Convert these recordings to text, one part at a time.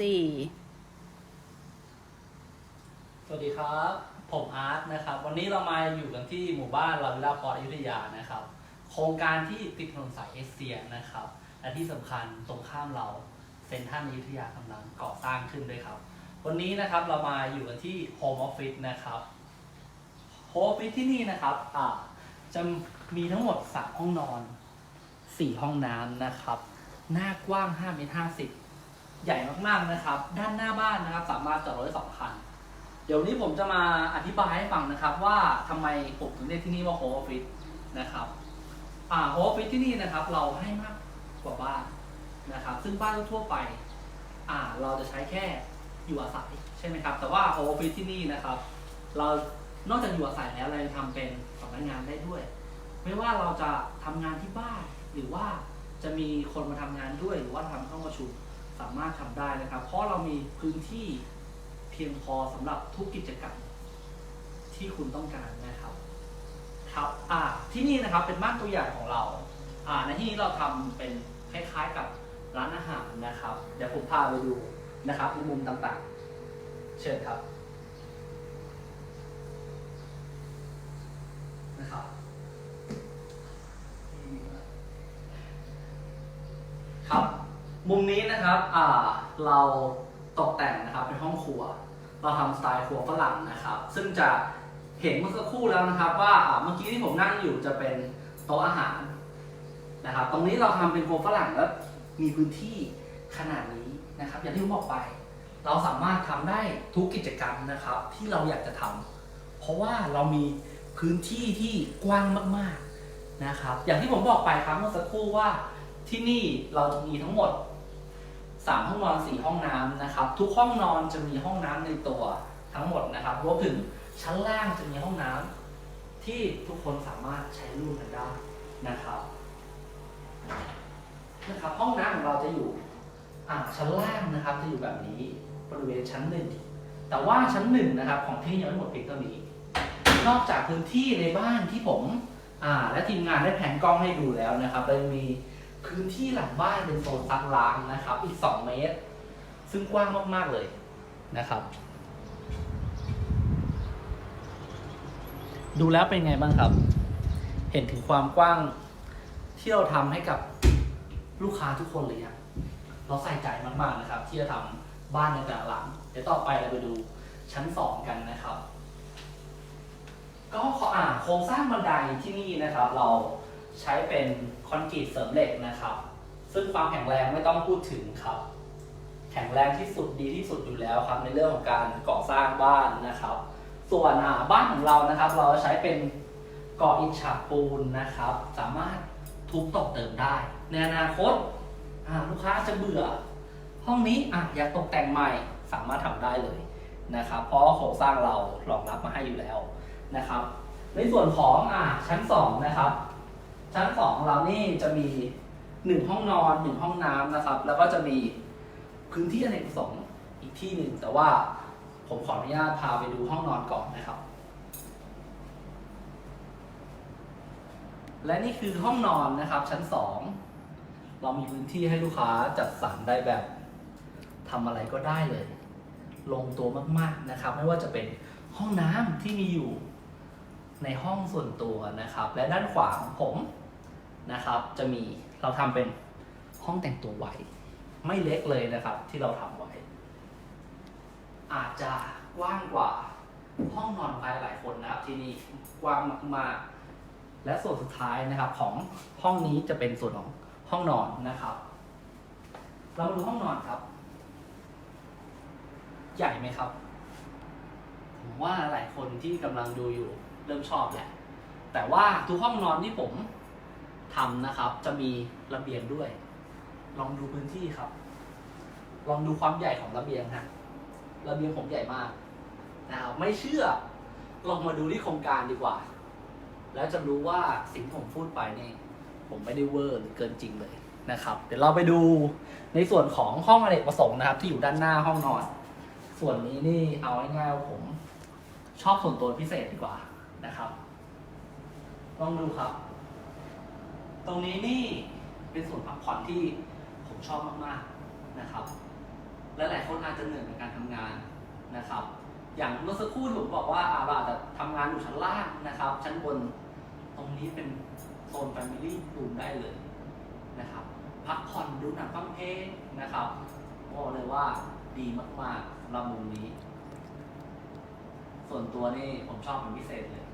สี่สวัสดีครับ ผมอาร์ตนะครับ วันนี้เรามาอยู่กันที่หมู่บ้านลาวิลาพอร์ตอยุธยานะครับ โครงการที่ติดถนนสายเอเชียนะครับ และที่สำคัญตรงข้ามเราเซ็นทรัลอยุธยากำลังก่อสร้างขึ้นด้วยครับ วันนี้นะครับเรามาอยู่กันที่โฮมออฟฟิศนะครับโฮมออฟฟิศที่นี่นะครับอ่าจะมีทั้งหมดสามห้องนอนสี่ห้องน้ำนะครับ หน้ากว้าง5เมตร50 ใหญ่มากๆนะครับ ด้านหน้าบ้านนะครับ สามารถจอดรถได้สองคัน เดี๋ยวนี้ผมจะมาอธิบายให้ฟังนะครับ ว่าทำไมผมถึงเรียกที่นี่ว่าโฮมออฟฟิศนะครับอ่าโฮมออฟฟิศที่นี่นะครับ เราให้มากกว่าบ้านนะครับ ซึ่งบ้านทั่วไป อ่า เราจะใช้แค่อยู่อาศัยใช่ไหมครับ แต่ว่าโฮมออฟฟิศที่นี่นะครับ เรานอกจากอยู่อาศัยแล้วเรายังทำเป็นสำนักงานได้ด้วย ไม่ว่าเราจะทำงานที่บ้านหรือว่าจะมีคนมาทำงานด้วยหรือว่าทำห้องประชุม สามารถทำได้นะครับ เพราะเรามีพื้นที่เพียงพอสำหรับทุกกิจกรรมที่คุณต้องการนะครับ ครับอ่าที่นี่นะครับเป็นบ้านตัวอย่างของเราอ่าในที่นี้เราทำเป็นคล้ายๆกับร้านอาหารนะครับ เดี๋ยวผมพาไปดูนะครับในมุมต่างๆ เชิญครับนครับ นะครับเราตกแต่งนะครับเป็นห้องครัว เราทำสไตล์ครัวฝรั่งนะครับ ซึ่งจะเห็นเมื่อสักครู่แล้วนะครับ ว่าเมื่อกี้ที่ผมนั่งอยู่จะเป็นโต๊ะอาหารนะครับ ตรงนี้เราทำเป็นครัวฝรั่งแล้วมีพื้นที่ขนาดนี้นะครับ อย่างที่ผมบอกไป เราสามารถทำได้ทุกกิจกรรมนะครับ ที่เราอยากจะทำเพราะว่าเรามีพื้นที่ที่กว้างมาก ๆนะครับ อย่างที่ผมบอกไปครับเมื่อสักครู่ว่าที่นี่เรามีทั้งหมด สามห้องนอนสี่ห้องน้ำนะครับ ทุกห้องนอนจะมีห้องน้ำในตัวทั้งหมดนะครับรวมถึงชั้นล่างจะมีห้องน้ำที่ทุกคนสามารถใช้ร่วมกันได้นะครับนะครับ ห้องน้ำของเราจะอยู่ชั้นล่างนะครับจะอยู่แบบนี้บริเวณชั้นหนึ่งแต่ว่าชั้นหนึ่งนะครับของที่ยังไม่หมดเพียงเท่านี้ นอกจากพื้นที่ในบ้านที่ผมและทีมงานได้แผนกล้องให้ดูแล้วนะครับเรามี พื้นที่หลังบ้านเป็นโซนซักล้างนะครับ อีก 2 เมตร ซึ่งกว้างมากๆเลยนะครับ ดูแล้วเป็นไงบ้างครับ เห็นถึงความกว้างที่เราทำให้กับลูกค้าทุกคนเลยยังเราใส่ใจมากๆนะครับ ที่จะทำบ้านในแต่ละหลังเดี๋ยวต่อไปเราไปดูชั้น 2 กันนะครับ ก็ขออ่าโครงสร้างบันไดที่นี่นะครับ เรา ใช้เป็นคอนกรีตเสริมเหล็กนะครับ ซึ่งความแข็งแรงไม่ต้องพูดถึงครับ แข็งแรงที่สุดดีที่สุดอยู่แล้วครับ ในเรื่องของการก่อสร้างบ้านนะครับ ส่วนบ้านของเรานะครับ เราใช้เป็นก่ออิฐฉาบปูนนะครับ สามารถทุบตกเติมได้ ในอนาคตาลูกค้าจะเบื่อ ห้องนี้ออยากตกแต่งใหม่สามารถทำได้เลยนะครับ เพราะโครงสร้างเรารองรับมาให้อยู่แล้วนะครับ ในส่วนของอชั้นสองนะครับ ชั้นสองของเรานี่จะมีหนึ่งห้องนอนหนึ่งห้องน้ำนะครับ แล้วก็จะมีพื้นที่อเนกประสงค์อีกที่หนึ่งแต่ว่าผมขออนุญาตพาไปดูห้องนอนก่อนนะครับ และนี่คือห้องนอนนะครับ ชั้นสองเรามีพื้นที่ให้ลูกค้าจัดสรรได้แบบทำอะไรก็ได้เลย ลงตัวมากๆนะครับ ไม่ว่าจะเป็นห้องน้ำที่มีอยู่ ในห้องส่วนตัวนะครับ และด้านขวาของผมนะครับ จะมีเราทำเป็นห้องแต่งตัวไว้ ไม่เล็กเลยนะครับ ที่เราทำไว้ อาจจะกว้างกว่าห้องนอนใครหลายคนนะครับ ที่นี่กว้างมากๆและส่วนสุดท้ายนะครับ ของห้องนี้จะเป็นส่วนของห้องนอนนะครับ เรามาดูห้องนอนครับ ใหญ่ไหมครับ ผมว่าหลายคนที่กำลังดูอยู่ เริ่มชอบแหละ แต่ว่าทุกห้องนอนที่ผมทำนะครับ จะมีระเบียงด้วย ลองดูพื้นที่ครับ ลองดูความใหญ่ของระเบียงฮะระเบียงผมใหญ่มากนะครับไม่เชื่อ ลองมาดูที่โครงการดีกว่า แล้วจะรู้ว่าสิ่งผมพูดไปนี่ผมไม่ได้เวอร์หรือเกินจริงเลยนะครับ เดี๋ยวเราไปดูในส่วนของห้องอเนกประสงค์นะครับ ที่อยู่ด้านหน้าห้องนอน ส่วนนี้นี่เอาง่ายๆว่าผมชอบส่วนตัวพิเศษดีกว่า นะครับ ลองดูครับ ตรงนี้นี่เป็นส่วนพักผ่อนที่ผมชอบมากๆนะครับ และหลายคนอาจจะเหนื่อยในการทำงานนะครับ อย่างเมื่อสักครู่ผมบอกว่าอาเราจะทำงานอยู่ชั้นล่างนะครับ ชั้นบนตรงนี้เป็นโซน Family Room ได้เลยนะครับ พักผ่อนดูหนังฟังเพลงนะครับบอกเลยว่าดีมากๆสำหรับมุมนี้ ส่วนตัวนี่ผมชอบเป็นพิเศษเลย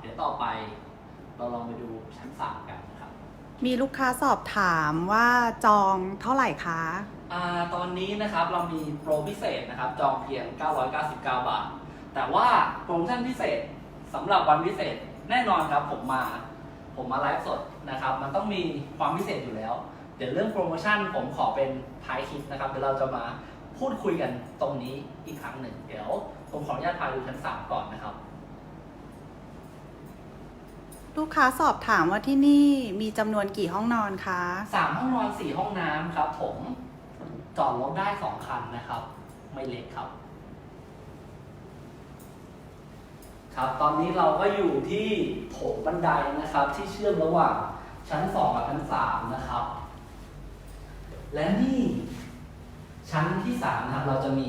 เดี๋ยวต่อไปเราลองไปดูชั้นสามกันนะครับมีลูกค้าสอบถามว่าจองเท่าไหร่คะอาตอนนี้นะครับเรามีโปรพิเศษนะครับ จองเพียง 999 บาท แต่ว่าโปรโมชั่นพิเศษสำหรับวันพิเศษแน่นอนครับผมมา ผมมาไลฟ์สดนะครับ มันต้องมีความพิเศษอยู่แล้ว เดี๋ยวเรื่องโปรโมชั่นผมขอเป็นท้ายคลิปนะครับ เดี๋ยวเราจะมาพูดคุยกันตรงนี้อีกครั้งหนึ่ง เดี๋ยวผมขออนุญาตพาดูชั้นสามก่อนนะครับ ลูกค้าสอบถามว่าที่นี่มีจำนวนกี่ห้องนอนคะสามห้องนอนสี่ห้องน้ำครับ ผมจอดรถได้สองคันนะครับ ไม่เล็กครับ ครับ ตอนนี้เราก็อยู่ที่โถงบันไดนะครับ ที่เชื่อมระหว่างชั้นสองกับชั้นสามนะครับ และนี่ชั้นที่สามนะครับ เราจะมี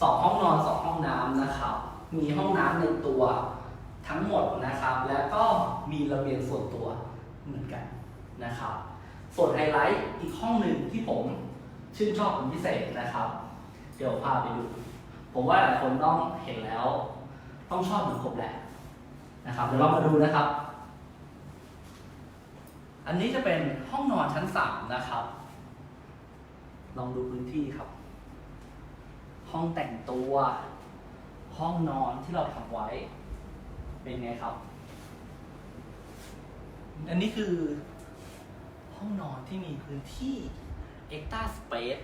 สองห้องนอนสองห้องน้ำนะครับ มีห้องน้ำในตัว ทั้งหมดนะครับ แล้วก็มีระเบียงส่วนตัวเหมือนกันนะครับ ส่วนไฮไลท์อีกห้องหนึ่งที่ผมชื่นชอบเป็นพิเศษนะครับ เดี๋ยวพาไปดู ผมว่าหลายคนต้องเห็นแล้ว ต้องชอบเหมือนผมแหละนะครับเดี๋ยวเรามาดูนะครับ อันนี้จะเป็นห้องนอนชั้นสามนะครับ ลองดูพื้นที่ครับ ห้องแต่งตัว ห้องนอนที่เราทำไว้ เป็นไงครับ อันนี้คือ ห้องนอนที่มีพื้นที่ Extra Space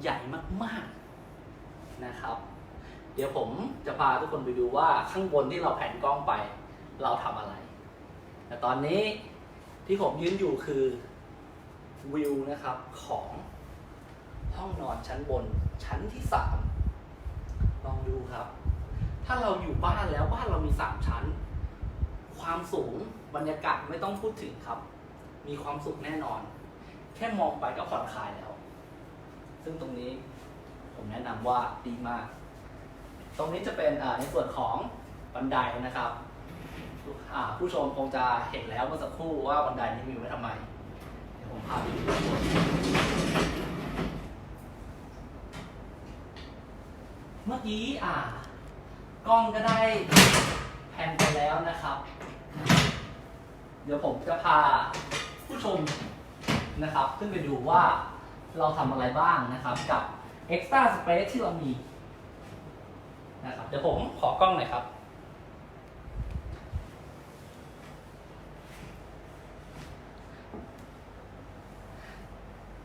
ใหญ่มาก ๆ นะครับ เดี๋ยวผมจะพาทุกคนไปดูว่าข้างบนที่เราแผ่นกล้องไป เราทำอะไร แต่ตอนนี้ที่ผมยืนอยู่คือวิวนะครับของห้องนอนชั้นบนชั้นที่สามลองดูครับาเราอยู่บ้านแล้วบ้านเรามีสามชั้น ความสูงบรรยากาศไม่ต้องพูดถึงครับ มีความสุขแน่นอน แค่มองไปก็ผ่อนคลายแล้ว ซึ่งตรงนี้ผมแนะนำว่าดีมาก ตรงนี้จะเป็นในส่วนของบันไดนะครับผู้ชมคงจะเห็นแล้วเมื่อสักครู่ว่าบันไดนี้มีไว้ทำไม เดี๋ยวผมพาไปดูข้างบนเมื่อกี้อ่า กล้องก็ได้แพนไปแล้วนะครับ เดี๋ยวผมจะพาผู้ชมนะครับ ขึ้นไปดูว่าเราทำอะไรบ้างนะครับ กับ Extra Space ที่เรามีนะครับ เดี๋ยวผมขอกล้องหน่อยครับ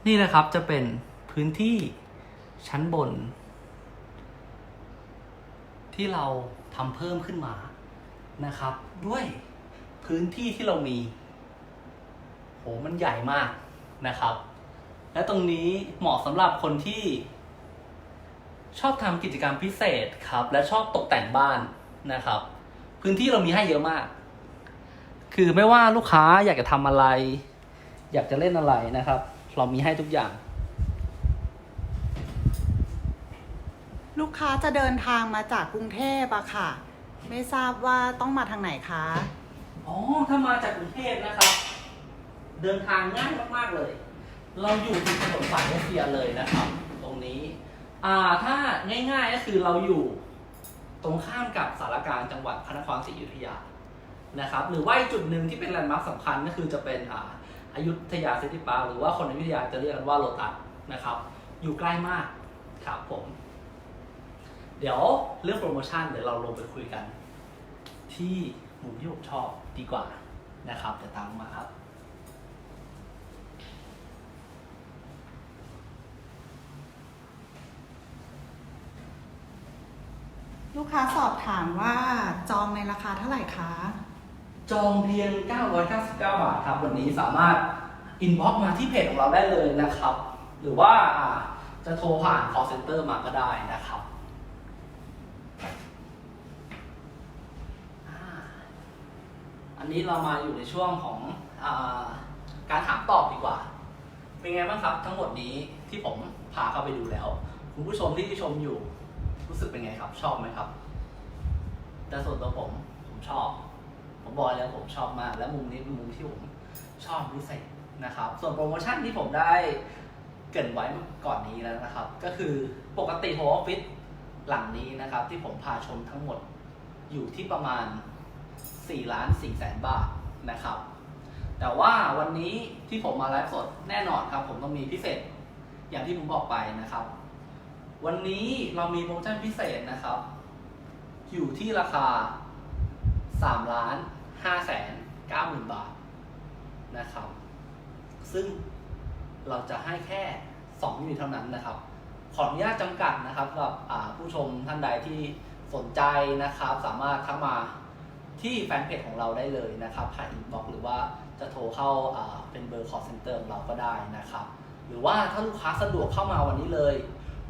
นี่นะครับจะเป็นพื้นที่ชั้นบน ที่เราทำเพิ่มขึ้นมานะครับ ด้วยพื้นที่ที่เรามีโหมันใหญ่มากนะครับ และตรงนี้เหมาะสำหรับคนที่ ชอบทำกิจกรรมพิเศษครับ และชอบตกแต่งบ้านนะครับ พื้นที่เรามีให้เยอะมาก คือไม่ว่าลูกค้าอยากจะทำอะไร อยากจะเล่นอะไรนะครับ เรามีให้ทุกอย่าง ลูกค้าจะเดินทางมาจากกรุงเทพอะค่ะ ไม่ทราบว่าต้องมาทางไหนคะ อ๋อ ถ้ามาจากกรุงเทพนะครับ เดินทางง่ายมากๆเลย เราอยู่ติดถนนสายเอเชียเลยนะครับ ตรงนี้ อ่า ถ้าง่ายๆก็คือเราอยู่ตรงข้ามกับสารกลารจังหวัดพระนครศรีอยุธยา นะครับ หรือว่าอีกจุดหนึ่งที่เป็นแลนด์มาร์คสำคัญก็คือจะเป็นอ่าอยุธยาซิตี้พาร์หรือว่าคนอยุธยาจะเรียกกันว่าโลตัสนะครับ อยู่ใกล้มาก ครับผม เดี๋ยวเรื่องโปรโมชั่นเดี๋ยวเราลงไปคุยกัน ที่มุมที่ผมชอบดีกว่านะครับเดี๋ยวตามมาครับลูกค้าสอบถามว่าจองในราคาเท่าไหร่คะ จองเพียง 999 บาทครับ วันนี้สามารถอินบ็อกมาที่เพจของเราได้เลยนะครับ หรือว่าอ่าจะโทรผ่าน call center มาก็ได้นะครับอ่าอั นนี้เรามาอยู่ในช่วงของอการถามตอบดีกว่า เป็นไงบ้างครับ ทั้งหมดนี้ที่ผมพาเข้าไปดูแล้ว คุณผู้ชมที่ชมอยู่ รู้สึกเป็นไงครับ ชอบไหมครับ แต่ส่วนตัวผมผมชอบ ผมบอกแล้วผมชอบมาก และมุมนี้เป็นมุมที่ผมชอบพิเศษนะครับ ส่วนโปรโมชั่นที่ผมได้เกินไว้ก่อนนี้แล้วนะครับ ก็คือปกติโฮออฟฟิศหลังนี้นะครับ ที่ผมพาชมทั้งหมดอยู่ที่ประมาณ 4ล้าน4แสนบาทนะครับ แต่ว่าวันนี้ที่ผมมาไลฟ์สดแน่นอนครับ ผมต้องมีพิเศษอย่างที่ผมบอกไปนะครับ วันนี้เรามีโปรโมชั่นพิเศษนะครับ อยู่ที่ราคา3ล้าน5แสน9หมื่นบาทนะครับ ซึ่งเราจะให้แค่2ยูนิตเท่านั้นนะครับ ขออนุญาตจำกัดนะครับสำหรับผู้ชมท่านใดที่สนใจนะครับ สามารถทักมา ที่แฟนเพจของเราได้เลยนะครับผ่านอินบ็อกหรือว่าจะโทรเข้าเป็นเบอร์ call center ของเราก็ได้นะครับ หรือว่าถ้าลูกค้าสะดวกเข้ามาวันนี้เลย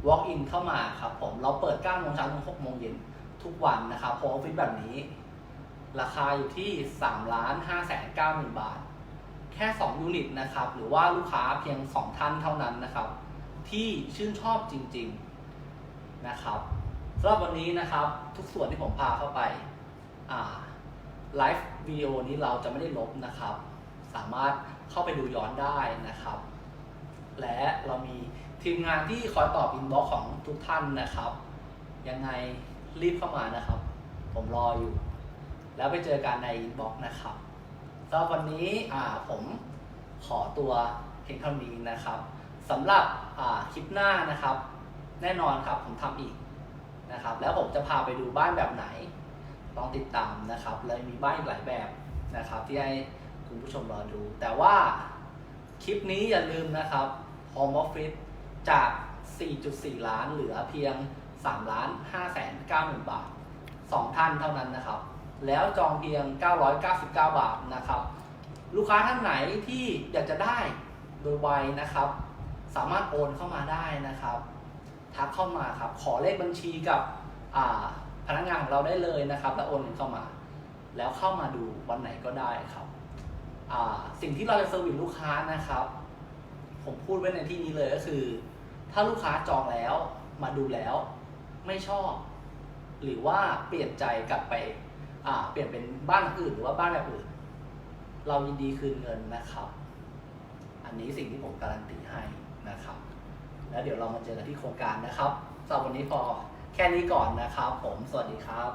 walk in เข้ามาครับผมเราเปิด9โมงเช้าถึง6โมงเย็นทุกวันนะครับโฮมออฟฟิศแบบนี้ ราคาอยู่ที่3ล้าน5แสน9หมื่นบาท แค่ 2 ยูนิตนะครับ หรือว่าลูกค้าเพียง 2 ท่านเท่านั้นนะครับ ที่ชื่นชอบจริง ๆนะครับสำหรับวันนี้นะครับทุกส่วนที่ผมพาเข้าไปอ่า ไลฟ์วิดีโอนี้เราจะไม่ได้ลบนะครับ สามารถเข้าไปดูย้อนได้นะครับ และเรามีทีมงานที่คอยตอบอินบ็อกของทุกท่านนะครับ ยังไงรีบเข้ามานะครับ ผมรออยู่ แล้วไปเจอกันในอินบ็อกนะครับสำหรับวันนี้อ่าผมขอตัวเพียงเท่านี้นะครับสำหรับอ่าคลิปหน้านะครับ แน่นอนครับผมทำอีกนะครับ แล้วผมจะพาไปดูบ้านแบบไหน ลองติดตามนะครับ เลยมีบ้านอีกหลายแบบนะครับ ที่ให้คุณผู้ชมรอดู แต่ว่าคลิปนี้อย่าลืมนะครับ Home Office จาก 4.4 ล้านเหลือเพียง 3 ล้าน5แสน9หมื่นบาท 2 ท่านเท่านั้นนะครับ แล้วจองเพียง 999 บาทนะครับ ลูกค้าท่านไหนที่อยากจะได้โดยไวนะครับ สามารถโอนเข้ามาได้นะครับ ทักเข้ามาครับ ขอเลขบัญชีกับอ่า พนักงานของเราได้เลยนะครับ แล้วโอนเงินเข้ามา แล้วเข้ามาดูวันไหนก็ได้ครับ สิ่งที่เราจะเซอร์วิสลูกค้านะครับ ผมพูดไว้ในที่นี้เลยก็คือ ถ้าลูกค้าจองแล้วมาดูแล้วไม่ชอบ หรือว่าเปลี่ยนใจกลับไปเปลี่ยนเป็นบ้านอื่นหรือว่าบ้านแบบอื่น เรายินดีคืนเงินนะครับ อันนี้สิ่งที่ผมการันตีให้นะครับ แล้วเดี๋ยวเรามาเจอกันที่โครงการนะครับสำหรับวันนี้พอ แค่นี้ก่อนนะครับ ผมสวัสดีครับ